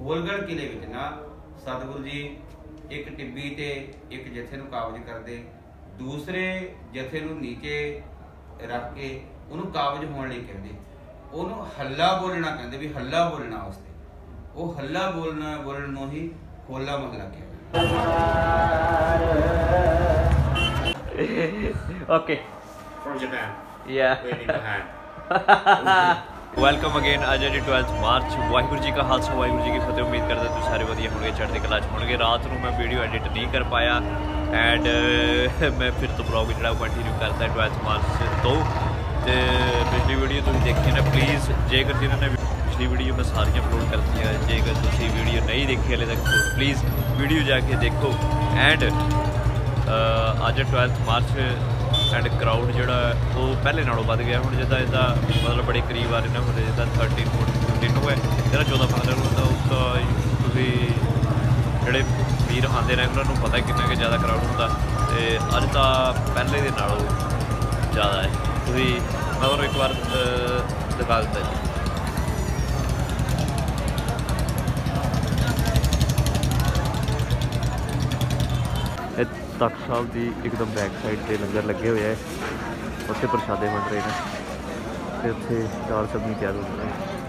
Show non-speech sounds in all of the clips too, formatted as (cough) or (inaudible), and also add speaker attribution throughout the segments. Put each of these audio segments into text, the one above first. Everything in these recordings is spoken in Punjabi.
Speaker 1: ਹੋਲਗੜ ਕਿਲੇ ਵਿੱਚ ਨਾ ਸਤਿਗੁਰੂ ਜੀ ਇੱਕ ਟਿੱਬੀ ਤੇ ਇੱਕ ਜਥੇ ਨੂੰ ਕਾਬਜ ਕਰਦੇ ਦੂਸਰੇ ਜਥੇ ਨੂੰ ਨੀਚੇ ਰੱਖ ਕੇ ਉਹਨੂੰ ਕਾਬਜ ਹੋਣ ਲਈ ਕਹਿੰਦੇ। ਉਹਨੂੰ ਹੱਲਾ ਬੋਲਣਾ ਕਹਿੰਦੇ ਵੀ ਹੱਲਾ ਬੋਲਣਾ ਉਸਤੇ ਉਹ ਹੱਲਾ ਬੋਲਣਾ ਬੋਲਣ ਨੂੰ ਹੀ ਹੋਲਾ ਮਹਲਾ ਕਹਿੰਦੇ
Speaker 2: Okay.
Speaker 3: From Japan,
Speaker 2: Yeah.
Speaker 3: waiting behind.
Speaker 2: Welcome again ਅੱਜ ਹੈ ਜੀ 12th ਮਾਰਚ ਵਾਹਿਗੁਰੂ ਜੀ ਕਾ ਖਾਲਸਾ ਵਾਹਿਗੁਰੂ ਜੀ ਕੀ ਫਤਿਹ ਉਮੀਦ ਕਰਦਾ ਤੁਸੀਂ ਸਾਰੇ ਵਧੀਆ ਹੋਣਗੇ ਚੜ੍ਹਦੀ ਕਲਾ ਚ ਹੋਣਗੇ ਰਾਤ ਨੂੰ ਮੈਂ ਵੀਡੀਓ ਐਡਿਟ ਨਹੀਂ ਕਰ ਪਾਇਆ ਐਂਡ ਮੈਂ ਫਿਰ ਤੋਂ ਬਲੌਗ ਜਿਹੜਾ ਕੰਟੀਨਿਊ ਕਰਦਾ 12th ਮਾਰਚ ਤੋਂ ਤੇ ਪਿਛਲੀ ਵੀਡੀਓ ਤੁਸੀਂ ਦੇਖੀ ਨਾ ਪਲੀਜ਼ ਜੇਕਰ ਜਿਨ੍ਹਾਂ ਨੇ ਪਿਛਲੀ ਵੀਡੀਓ ਮੈਂ ਸਾਰੀਆਂ ਅਪਲੋਡ ਕਰਤੀਆਂ ਜੇਕਰ ਤੁਸੀਂ ਵੀਡੀਓ ਨਹੀਂ ਦੇਖੀ ਹਲੇ ਤੱਕ ਪਲੀਜ਼ ਵੀਡੀਓ ਜਾ ਕੇ ਦੇਖੋ ਐਂਡ ਅਹ ਅੱਜ 12th ਮਾਰਚ ਐਂਡ ਕਰਾਊਡ ਜਿਹੜਾ ਉਹ ਪਹਿਲੇ ਨਾਲੋਂ ਵੱਧ ਗਿਆ। ਹੁਣ ਜਿੱਦਾਂ ਇਹਦਾ ਮਤਲਬ ਬੜੇ ਕਰੀਬ ਆ ਰਹੇ ਨੇ, ਹੁਣ ਜਿੱਦਾਂ 13 14 ਨੂੰ ਹੈ ਜਿਹੜਾ 14 15 ਨੂੰ ਹੁੰਦਾ ਉਸ ਤੋਂ ਤੁਸੀਂ ਜਿਹੜੇ ਵੀਰ ਆਉਂਦੇ ਨੇ, ਉਹਨਾਂ ਨੂੰ ਪਤਾ ਕਿੰਨਾ ਕਿ ਜ਼ਿਆਦਾ ਕਰਾਊਡ ਹੁੰਦਾ। ਤੇ ਅੱਜ ਤਾਂ ਪਹਿਲੇ ਦੇ ਨਾਲੋਂ ਜ਼ਿਆਦਾ ਹੈ। ਤੁਸੀਂ ਮੈਂ ਤੁਹਾਨੂੰ ਇੱਕ ਵਾਰ ਦਿਖਾ ਦਿੱਤਾ ਜੀ ਇਹ ਤਖਤ ਸਾਹਿਬ ਦੀ ਇੱਕਦਮ ਬੈਕ ਸਾਈਡ ਤੇ ਲੰਗਰ ਲੱਗੇ ਹੋਏ ਆ। ਉੱਥੇ ਪ੍ਰਸ਼ਾਦੇ ਵੰਡ ਰਹੇ ਨੇ ਤੇ ਉੱਥੇ ਦਾਲ ਸਬਜ਼ੀ ਤਿਆਰ ਹੋ ਰਹੀ ਹੈ।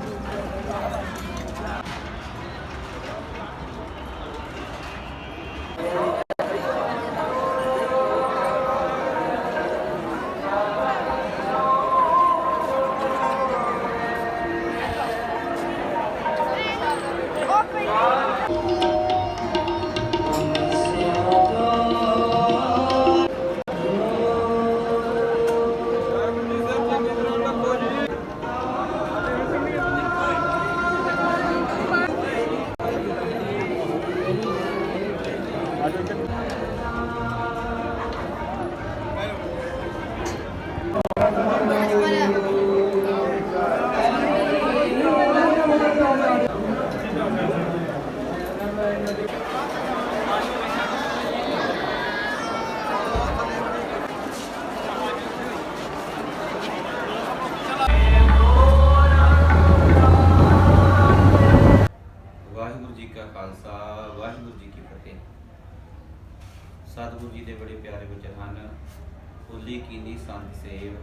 Speaker 1: ਫੁੱਲੀ ਕੀਨੀ ਸੰਤ ਸੇਵ,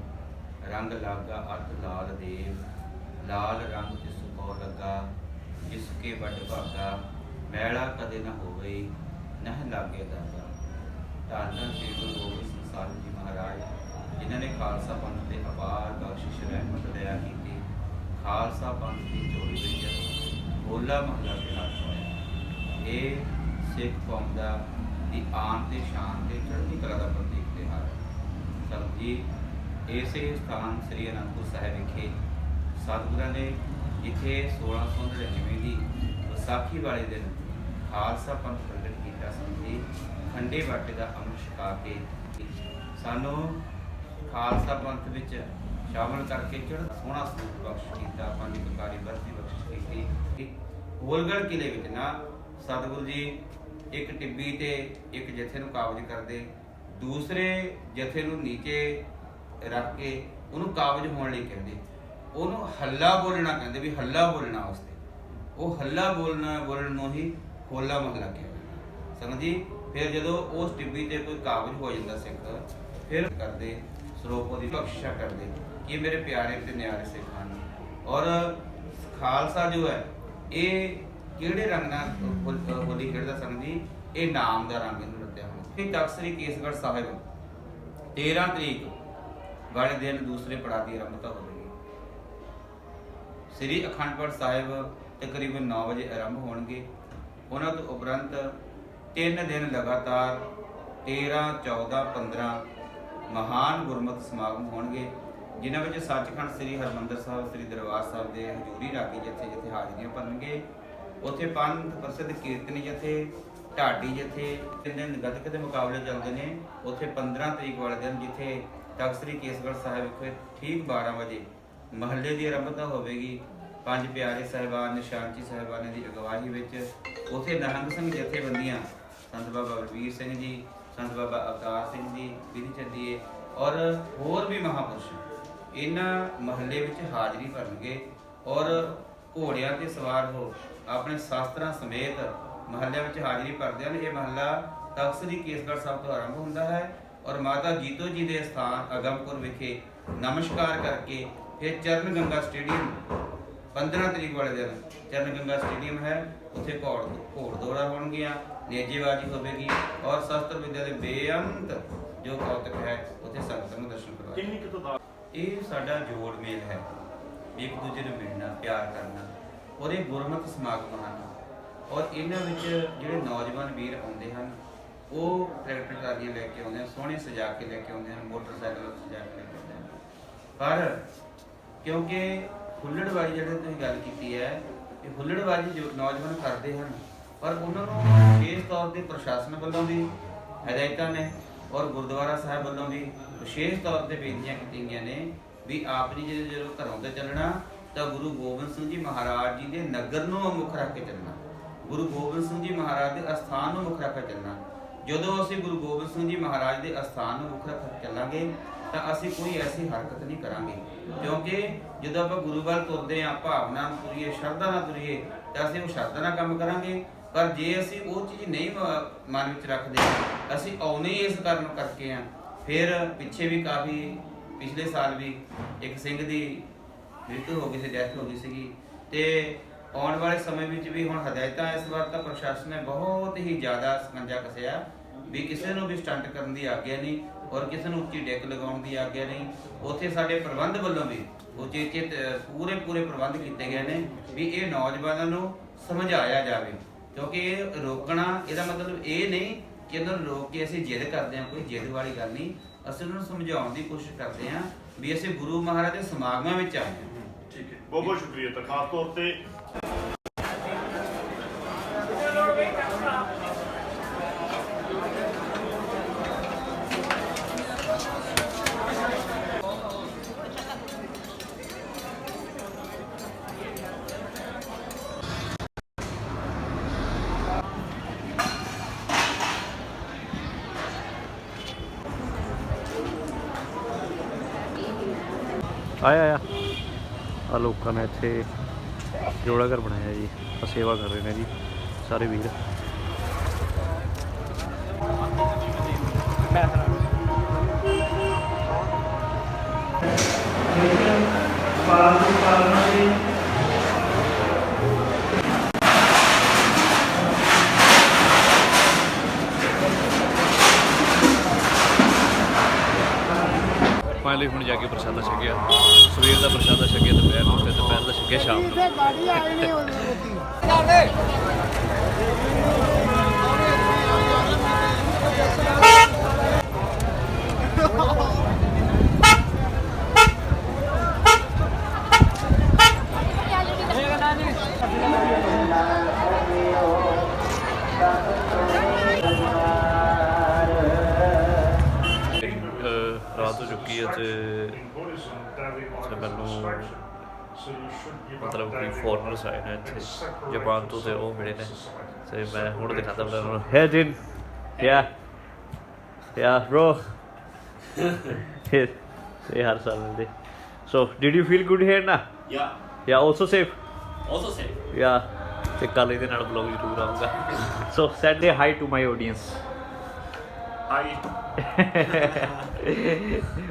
Speaker 1: ਰੰਗ ਲਾਗਾ ਅਰਥ ਲਾਲ ਦੇਵ, ਲਾਲ ਰੰਗ ਜਿਸ ਕੋ ਲੱਗਾ, ਜਿਸ ਕੇ ਵੱਡ ਭਾਗਾ, ਮੈਲਾ ਕਦੇ ਨਾ ਹੋਵੇ, ਨਹ ਲਾਗੇ ਦਾਗਾ ਧੰਨ ਸ੍ਰੀ ਗੁਰੂ ਗੋਬਿੰਦ ਸਿੰਘ ਸਾਹਿਬ ਜੀ ਮਹਾਰਾਜ, ਜਿਨ੍ਹਾਂ ਨੇ ਖਾਲਸਾ ਪੰਥ ਤੇ ਅਪਾਰ ਬਖਸ਼ਿਸ਼ ਰਹਿਮਤ ਦਇਆ ਕੀਤੀ। ਖਾਲਸਾ ਪੰਥ ਦੀ ਝੋਲੀ ਵਿੱਚ ਹੋਲਾ ਮਹੱਲਾ ਤਿਆਰ ਹੋਇਆ। ਇਹ ਸਿੱਖ ਕੌਮ ਦਾ ਦੀ ਆਨ ਤੇ ਸ਼ਾਨ ਤੇ ਚੜ੍ਹਦੀ ਕਲਾ ਦਾ ਪ੍ਰਤੀਕ ਹੈ ਜੀ ਇਸੇ ਸਥਾਨ ਸ੍ਰੀ ਅਨੰਦਪੁਰ ਸਾਹਿਬ ਵਿਖੇ ਸਤਿਗੁਰਾਂ ਨੇ ਜਿੱਥੇ 1699 ਦੀ ਵਿਸਾਖੀ ਵਾਲੇ ਦਿਨ ਖਾਲਸਾ ਪੰਥ ਪ੍ਰਗਟ ਕੀਤਾ ਸੰਜੀ ਖੰਡੇ ਬਾਟੇ ਦਾ ਅੰਮ੍ਰਿਤ ਛਕਾ ਕੇ ਸਾਨੂੰ ਖਾਲਸਾ ਪੰਥ ਵਿੱਚ ਸ਼ਾਮਲ ਕਰਕੇ ਚੜ੍ਹਦਾ ਸੋਹਣਾ ਸਰੂਪ ਬਖਸ਼ ਕੀਤਾ, ਪੰਜ ਪ੍ਰਕਾਰੀ ਵਰਤੀ ਬਖਸ਼ ਕੀਤੀ। ਕਿ ਹੋਲਗੜ ਕਿਲੇ ਵਿੱਚ ਨਾ ਸਤਿਗੁਰੂ ਜੀ ਇੱਕ ਟਿੱਬੀ ਤੇ ਇੱਕ ਜਥੇ ਨੂੰ ਕਾਬਜ ਕਰਦੇ ਦੂਸਰੇ ਜਥੇ ਨੂੰ ਨੀਚੇ ਰੱਖ ਕੇ ਉਹਨੂੰ ਕਾਬਜ ਹੋਣ ਲਈ ਕਹਿੰਦੇ। ਉਹਨੂੰ ਹੱਲਾ ਬੋਲਣਾ ਕਹਿੰਦੇ ਵੀ ਹੱਲਾ ਬੋਲਣਾ ਉਸਤੇ। ਉਹ ਹੱਲਾ ਬੋਲਣਾ, ਬੋਲਣ ਨੂੰ ਹੀ ਹੋਲਾ ਮਹਲਾ ਕਹਿੰਦੇ ਸਮਝੀ ਫਿਰ ਜਦੋਂ ਉਸ ਟਿੱਬੀ ਤੇ ਕੋਈ ਕਾਬਜ ਹੋ ਜਾਂਦਾ ਸਿੱਖ, ਫਿਰ ਕਰਦੇ, ਸਰੋਪੋ ਦੀ ਬਖਸ਼ਾ ਕਰਦੇ ਕਿ ਮੇਰੇ ਪਿਆਰੇ ਤੇ ਨਿਆਰੇ ਸਿੱਖ ਹਨ। ਔਰ ਖਾਲਸਾ ਜੋ ਹੈ, ਇਹ ਕਿਹੜੇ ਰੰਗ ਨਾਲ ਹੋਲੀ ਖੇਡਦਾ ਸਮਝੀ ਇਹ ਨਾਮ ਦਾ ਰੰਗ ਤਖਤ ਸ੍ਰੀ ਕੇਸਗੜ੍ਹ ਸਾਹਿਬ। 13 ਤਰੀਕ, ਵਾਲੇ ਦਿਨ ਦੂਸਰੇ ਪੜਾਅ ਦੀ ਆਰੰਭਤਾ ਹੋਵੇਗੀ ਸ੍ਰੀ ਅਖੰਡ ਪਾਠ ਸਾਹਿਬ ਤਕਰੀਬਨ 9 ਵਜੇ ਆਰੰਭ ਹੋਣਗੇ। ਉਹਨਾਂ ਤੋਂ ਉਪਰੰਤ 3 ਦਿਨ ਲਗਾਤਾਰ 13 14 15 ਮਹਾਨ ਗੁਰਮਤਿ ਸਮਾਗਮ ਹੋਣਗੇ, ਜਿਨ੍ਹਾਂ ਵਿੱਚ ਸੱਚਖੰਡ ਸ੍ਰੀ ਹਰਮੰਦਰ ਸਾਹਿਬ, ਸ੍ਰੀ ਦਰਬਾਰ ਸਾਹਿਬ ਦੇ ਹਜ਼ੂਰੀ ਰਾਗੀ ਜਿੱਥੇ ਜਿੱਥੇ ਹਾਜ਼ਰੀਆਂ ਭਰਨਗੇ। ਉੱਥੇ ਪੰਥ ਪ੍ਰਸਿੱਧ ਕੀਰਤਨੀ ਜਥੇ ਢਾਡੀ ਜਿੱਥੇ ਤਿੰਨ ਦਿਨ ਗੱਤਕੇ ਦੇ ਮੁਕਾਬਲੇ ਚੱਲਦੇ ਨੇ, ਉੱਥੇ 15 ਤਰੀਕ ਵਾਲੇ ਦਿਨ ਜਿੱਥੇ ਤਖਤ ਸ੍ਰੀ ਕੇਸਗੜ੍ਹ ਸਾਹਿਬ ਵਿਖੇ ਠੀਕ 12 ਵਜੇ ਮਹੱਲੇ ਦੀ ਆਰੰਭਤਾ ਹੋਵੇਗੀ, ਪੰਜ ਪਿਆਰੇ ਸਾਹਿਬਾਨ, ਨਿਸ਼ਾਨਚੀ ਸਾਹਿਬਾਨਾਂ ਦੀ ਅਗਵਾਈ ਵਿੱਚ, ਉਥੇ ਨਿਹੰਗ ਸਿੰਘ ਜਥੇਬੰਦੀਆਂ, ਸੰਤ ਬਾਬਾ ਬਲਵੀਰ ਸਿੰਘ ਜੀ, ਸੰਤ ਬਾਬਾ ਅਵਤਾਰ ਸਿੰਘ ਜੀ, ਵਿਧੀ ਚੱਲੀਏ ਔਰ ਹੋਰ ਵੀ ਮਹਾਪੁਰਸ਼ ਇਹਨਾਂ ਮਹੱਲੇ ਵਿੱਚ ਹਾਜ਼ਰੀ ਭਰਨਗੇ ਔਰ ਘੋੜਿਆਂ ਤੇ ਸਵਾਰ ਹੋ ਆਪਣੇ ਸ਼ਾਸਤਰਾਂ ਸਮੇਤ ਮਹੱਲੇ ਵਿੱਚ ਹਾਜ਼ਰੀ ਭਰਦੇ ਹਨ। ਇਹ ਮਹੱਲਾ ਤਖਤ ਸ੍ਰੀ ਕੇਸਗੜ੍ਹ ਸਾਹਿਬ ਤੋਂ ਆਰੰਭ ਹੁੰਦਾ ਹੈ ਔਰ ਮਾਤਾ ਜੀਤੋ ਜੀ ਦੇ ਸਥਾਨ ਅਗਮਪੁਰ ਵਿਖੇ ਨਮਸਕਾਰ ਕਰਕੇ ਫਿਰ ਚਰਨ ਗੰਗਾ ਸਟੇਡੀਅਮ 15 ਤਰੀਕ ਵਾਲੇ ਦਿਨ ਚਰਨ ਗੰਗਾ ਸਟੇਡੀਅਮ ਹੈ। ਉੱਥੇ ਘੋੜ ਘੋੜ ਦੌੜਾ ਹੋਣਗੀਆਂ ਨੇਜੇਬਾਜ਼ੀ ਹੋਵੇਗੀ ਔਰ ਸ਼ਸਤਰ ਵਿਦਿਆ ਦੇ ਬੇਅੰਤ ਜੋ ਕੌਤਕ ਹੈ ਉੱਥੇ ਸੰਗਤਾਂ ਨੂੰ ਦਰਸ਼ਨ ਕਰਵਾਏ। ਇਹ ਸਾਡਾ ਜੋੜ ਮੇਲ ਹੈ। ਇੱਕ ਦੂਜੇ ਨੂੰ ਮਿਲਣਾ ਪਿਆਰ ਕਰਨਾ ਔਰ ਇਹ ਗੁਰਮਤਿ ਸਮਾਗਮ ਹਨ ਔਰ ਇਹਨਾਂ ਵਿੱਚ ਜਿਹੜੇ ਨੌਜਵਾਨ ਵੀਰ ਆਉਂਦੇ ਹਨ, ਉਹ ਟਰੈਕਟਰ ਟਰਾਲੀਆਂ ਲੈ ਕੇ ਆਉਂਦੇ ਹਨ, ਸੋਹਣੇ ਸਜਾ ਕੇ ਲੈ ਕੇ ਆਉਂਦੇ ਹਨ, ਮੋਟਰਸਾਈਕਲ ਸਜਾ ਕੇ ਲੈ ਕੇ ਆਉਂਦੇ ਹਨ। ਪਰ ਕਿਉਂਕਿ ਹੁੱਲੜਬਾਜ਼ੀ ਜਿਹੜੇ ਤੁਸੀਂ ਗੱਲ ਕੀਤੀ ਹੈ, ਇਹ ਹੁੱਲੜਬਾਜ਼ੀ ਜੋ ਨੌਜਵਾਨ ਕਰਦੇ ਹਨ, ਪਰ ਉਹਨਾਂ ਨੂੰ ਵਿਸ਼ੇਸ਼ ਤੌਰ ਤੇ ਪ੍ਰਸ਼ਾਸਨ ਵੱਲੋਂ ਵੀ ਹਦਾਇਤਾਂ ਨੇ ਔਰ ਗੁਰਦੁਆਰਾ ਸਾਹਿਬ ਵੱਲੋਂ ਵੀ ਵਿਸ਼ੇਸ਼ ਤੌਰ ਤੇ ਬੇਨਤੀਆਂ ਕੀਤੀਆਂ ਗਈਆਂ ਨੇ ਵੀ ਆਪ ਜੀ ਜਦੋਂ ਜਦੋਂ ਘਰੋਂ ਤੇ ਚੱਲਣਾ, ਤਾਂ ਗੁਰੂ ਗੋਬਿੰਦ ਸਿੰਘ ਜੀ ਮਹਾਰਾਜ ਜੀ ਦੇ ਨਗਰ ਨੂੰ ਮੁੱਖ ਰੱਖ ਕੇ ਚੱਲਣਾ। ਗੁਰੂ ਗੋਬਿੰਦ ਸਿੰਘ ਜੀ ਮਹਾਰਾਜ ਦੇ ਅਸਥਾਨ ਨੂੰ ਮੁੱਖ ਰੱਖ ਚੱਲਣਾ। ਜਦੋਂ ਅਸੀਂ ਗੁਰੂ ਗੋਬਿੰਦ ਸਿੰਘ ਜੀ ਮਹਾਰਾਜ ਦੇ ਅਸਥਾਨ ਨੂੰ ਮੁੱਖ ਰੱਖ ਚੱਲਾਂਗੇ, ਤਾਂ ਅਸੀਂ ਕੋਈ ਐਸੀ ਹਰਕਤ ਨਹੀਂ ਕਰਾਂਗੇ। ਕਿਉਂਕਿ ਜਦੋਂ ਆਪਾਂ ਗੁਰੂ ਵੱਲ ਤੁਰਦੇ ਆਂ ਭਾਵਨਾ ਨਾਲ ਤੁਰੀਏ, ਸ਼ਰਧਾ ਨਾਲ ਤੁਰੀਏ, ਤਾਂ ਅਸੀਂ ਉਹ ਸ਼ਰਧਾ ਨਾਲ ਕੰਮ ਕਰਾਂਗੇ। ਪਰ ਜੇ ਅਸੀਂ ਉਹ ਚੀਜ਼ ਨਹੀਂ ਮਨ ਵਿੱਚ ਰੱਖਦੇ, ਅਸੀਂ ਆਉਣੇ ਇਸ ਕਾਰਨ ਕਰਕੇ ਆ ਫਿਰ ਪਿੱਛੇ ਵੀ ਕਾਫੀ, ਪਿਛਲੇ ਸਾਲ ਵੀ ਇੱਕ ਸਿੰਘ ਦੀ ਮ੍ਰਿਤੂ ਹੋ ਗਈ ਸੀ ਡੈਥ ਹੋ ਗਈ ਸੀਗੀ। ਤੇ ਆਉਣ ਵਾਲੇ ਸਮੇਂ ਵਿੱਚ ਵੀ ਹੁਣ ਹਦਾਇਤਾਂ ਇਸ ਵਾਰ ਤਾਂ ਪ੍ਰਸ਼ਾਸਨ ਨੇ ਬਹੁਤ ਹੀ ਜ਼ਿਆਦਾ ਸਕੰਜਾ ਕਸਿਆ ਵੀ ਕਿਸੇ ਨੂੰ ਵੀ ਸਟੰਟ ਕਰਨ ਦੀ ਆਗਿਆ ਨਹੀਂ ਔਰ ਕਿਸੇ ਨੂੰ ਉੱਚੀ ਡੈਕ ਲਗਾਉਣ ਦੀ ਆਗਿਆ ਨਹੀਂ। ਉੱਥੇ ਸਾਡੇ ਪ੍ਰਬੰਧ ਵੱਲੋਂ ਵੀ ਉਚੇਚੇ ਪੂਰੇ ਪੂਰੇ ਪ੍ਰਬੰਧ ਕੀਤੇ ਗਏ ਨੇ ਵੀ ਇਹ ਨੌਜਵਾਨਾਂ ਨੂੰ ਸਮਝਾਇਆ ਜਾਵੇ। ਕਿਉਂਕਿ ਇਹ ਰੋਕਣਾ, ਇਹਦਾ ਮਤਲਬ ਇਹ ਨਹੀਂ ਕਿ ਇਹਨਾਂ ਨੂੰ ਰੋਕ ਕੇ ਅਸੀਂ ਜਿੱਦ ਕਰਦੇ ਹਾਂ, ਕੋਈ ਜਿੱਦ ਵਾਲੀ ਗੱਲ ਨਹੀਂ। ਅਸੀਂ ਉਹਨਾਂ ਨੂੰ ਸਮਝਾਉਣ ਦੀ ਕੋਸ਼ਿਸ਼ ਕਰਦੇ ਹਾਂ ਵੀ ਅਸੀਂ ਗੁਰੂ ਮਹਾਰਾਜ ਦੇ ਸਮਾਗਮਾਂ ਵਿੱਚ ਆਏ ਹਾਂ।
Speaker 3: ਠੀਕ ਹੈ। ਬਹੁਤ ਬਹੁਤ ਸ਼ੁਕਰੀਆ ਤਾਂ, ਖਾਸ ਤੌਰ ਤੇ
Speaker 2: ਆਇਆ ਆਇਆ। ਆ ਲੋਕਾਂ ਨੇ ਇੱਥੇ ਜੋੜਾ ਘਰ ਬਣਾਇਆ ਜੀ। ਆ ਸੇਵਾ ਕਰ ਰਹੇ ਨੇ ਜੀ, ਸਾਰੇ ਵੀਰ। ਫਾਈਨਲੀ ਹੁਣ ਜਾ ਕੇ ਪ੍ਰਸ਼ਾਦਾ ਛਕਿਆ। ਸਵੇਰ ਦਾ ਪ੍ਰਸ਼ਾਦਾ ਛਕਿਆ ਦੁਪਹਿਰ ਨੂੰ ਤੇ ਦੁਪਹਿਰ ਦਾ ਛਕਿਆ ਸ਼ਾਮ ਨੂੰ। ਮਤਲਬ ਕੋਈ
Speaker 3: that
Speaker 2: ਫੋਰਨਰਸ ਆਏ ਨੇ ਇੱਥੇ
Speaker 3: separate
Speaker 2: ਜਾਪਾਨ ਤੋਂ ਤੇ ਉਹ ਮਿਲੇ ਨੇ
Speaker 3: society.
Speaker 2: ਤੇ ਮੈਂ ਹੁਣ ਦਿਖਾਤਾ ਬਣਾ ਉਹਨਾਂ ਨੂੰ ਹੈ ਜਿਨ ਯਾ ਯਾ bro ਇਹ ਹਰ ਸਾਲ ਮਿਲਦੇ so did you feel good here ਨਾ
Speaker 4: Yeah,
Speaker 2: yeah also safe
Speaker 4: also safe.
Speaker 2: Yeah ਤੇ ਕੱਲ ਇਹਦੇ ਨਾਲ ਬਲੌਗ ਜ਼ਰੂਰ ਆਊਗਾ so send a hi to my audience
Speaker 3: Hi,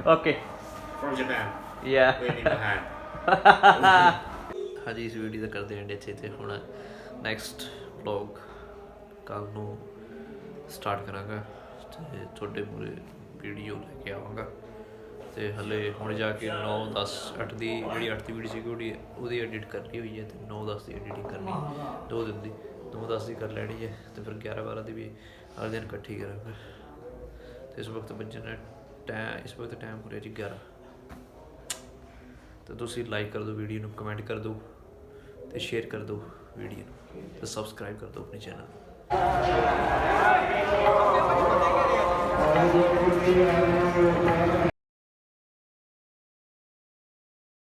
Speaker 2: okay (laughs)
Speaker 3: from Japan.
Speaker 2: ਯਾ
Speaker 3: Waving the hand.
Speaker 2: ਹਾਂਜੀ ਇਸ ਵੀਡੀਓ ਦਾ ਕਰਦੇ ਹਾਂ ਇੱਥੇ ਤੇ ਹੁਣ ਨੈਕਸਟ ਵਲੌਗ ਕੱਲ ਨੂੰ ਸਟਾਰਟ ਕਰਾਂਗਾ ਤੇ ਤੁਹਾਡੇ ਮੂਰੇ ਵੀਡੀਓ ਲੈ ਕੇ ਆਵਾਂਗਾ। ਤੇ ਹਲੇ ਹੁਣ ਜਾ ਕੇ 9 10 8 ਦੀ ਜਿਹੜੀ 8 ਦੀ ਵੀਡੀਓ ਸੀਗੀ ਉਹਦੀ ਉਹਦੀ ਐਡਿਟ ਕਰਨੀ ਹੋਈ ਹੈ ਤੇ 9 10 ਦੀ ਐਡੀਟਿੰਗ ਕਰਨੀ ਦੋ ਦਿਨ ਦੀ 9 10 ਦੀ ਕਰ ਲੈਣੀ ਹੈ ਤੇ ਫਿਰ 11 12 ਦੀ ਵੀ ਅਗਲੇ ਦਿਨ ਇਕੱਠੀ ਕਰਾਂਗੇ। ਤੇ ਇਸ ਵਕਤ ਵੱਜਣ ਟਾਈਮ ਇਸ ਵਕਤ ਟਾਈਮ ਹੋ ਰਿਹਾ ਜੀ 11 ਤੇ ਤੁਸੀਂ ਲਾਈਕ ਕਰ ਦਿਓ ਵੀਡੀਓ ਨੂੰ ਕਮੈਂਟ ਕਰ ਦਿਓ ਤੇ ਸ਼ੇਅਰ ਕਰ ਦਿਓ ਵੀਡੀਓ ਨੂੰ ਤੇ ਸਬਸਕ੍ਰਾਈਬ ਕਰ ਦਿਓ ਆਪਣੇ ਚੈਨਲ ਨੂੰ।